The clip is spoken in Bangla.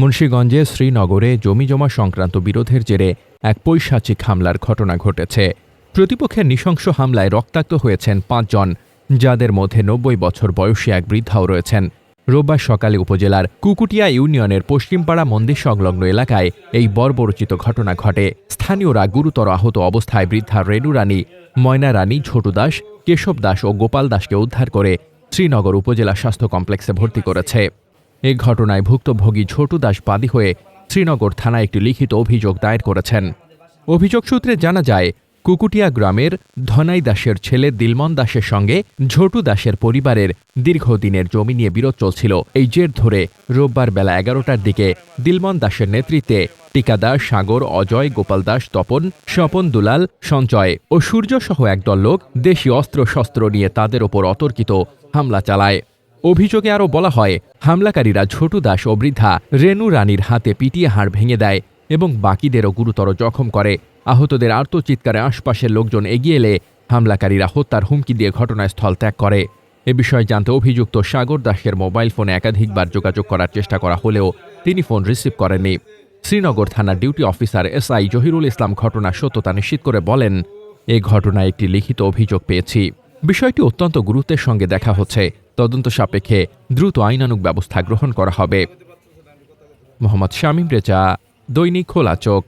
মুন্সীগঞ্জে শ্রীনগরে জমিজমা সংক্রান্ত বিরোধের জেরে এক পৈশাচিক হামলার ঘটনা ঘটেছে। প্রতিপক্ষের নৃশংস হামলায় রক্তাক্ত হয়েছেন পাঁচজন, যাদের মধ্যে নব্বই বছর বয়সী এক বৃদ্ধাও রয়েছেন। রোববার সকালে উপজেলার কুকুটিয়া ইউনিয়নের পশ্চিমপাড়া মন্দির সংলগ্ন এলাকায় এই বর্বরচিত ঘটনা ঘটে। স্থানীয়রা গুরুতর আহত অবস্থায় বৃদ্ধা রেণু রানী, ময়না রানী, ছোটু দাস, কেশব দাস ও গোপাল দাসকে উদ্ধার করে শ্রীনগর উপজেলা স্বাস্থ্য কমপ্লেক্সে ভর্তি করেছে। এ ঘটনায় ভুক্তভোগী ছোটু দাস বাদী হয়ে শ্রীনগর থানায় একটি লিখিত অভিযোগ দায়ের করেছেন। অভিযোগ সূত্রে জানা যায়, কুকুটিয়া গ্রামের ধনাই দাসের ছেলে দিলমন দাসের সঙ্গে ঝটু দাসের পরিবারের দীর্ঘদিনের জমি নিয়ে বিরোধ চলছিল। এই জের ধরে রোববার বেলা এগারোটার দিকে দিলমন দাসের নেতৃত্বে টিকা দাস, সাগর, অজয়, গোপাল দাস, তপন, স্বপন দুলাল সঞ্চয় ও সূর্যসহ একদল লোক দেশি অস্ত্রশস্ত্র নিয়ে তাদের ওপর অতর্কিত হামলা চালায়। অভিযোগে আরও বলা হয়, হামলাকারীরা ছোটু দাস ও বৃদ্ধা রেণু রানীর হাতে পিটিয়ে হাড় ভেঙে দেয় এবং বাকিদেরও গুরুতর জখম করে। আহতদের আর্তচিৎকারে আশপাশের লোকজন এগিয়ে এলে হামলাকারীরা হত্যার হুমকি দিয়ে ঘটনাস্থল ত্যাগ করে। এ বিষয়ে জানতে অভিযুক্ত সাগর দাসের মোবাইল ফোনে একাধিকবার যোগাযোগ করার চেষ্টা করা হলেও তিনি ফোন রিসিভ করেননি। শ্রীনগর থানার duty officer SI Zahirul Islam ঘটনার সত্যতা নিশ্চিত করে বলেন, এ ঘটনায় একটি লিখিত অভিযোগ পেয়েছি। বিষয়টি অত্যন্ত গুরুত্বের সঙ্গে দেখা হচ্ছে। তদন্ত সাপেক্ষে দ্রুত আইনানুগ ব্যবস্থা গ্রহণ করা হবে। মোহাম্মদ শামীম রেজা দৈনিক খোলা চোখ।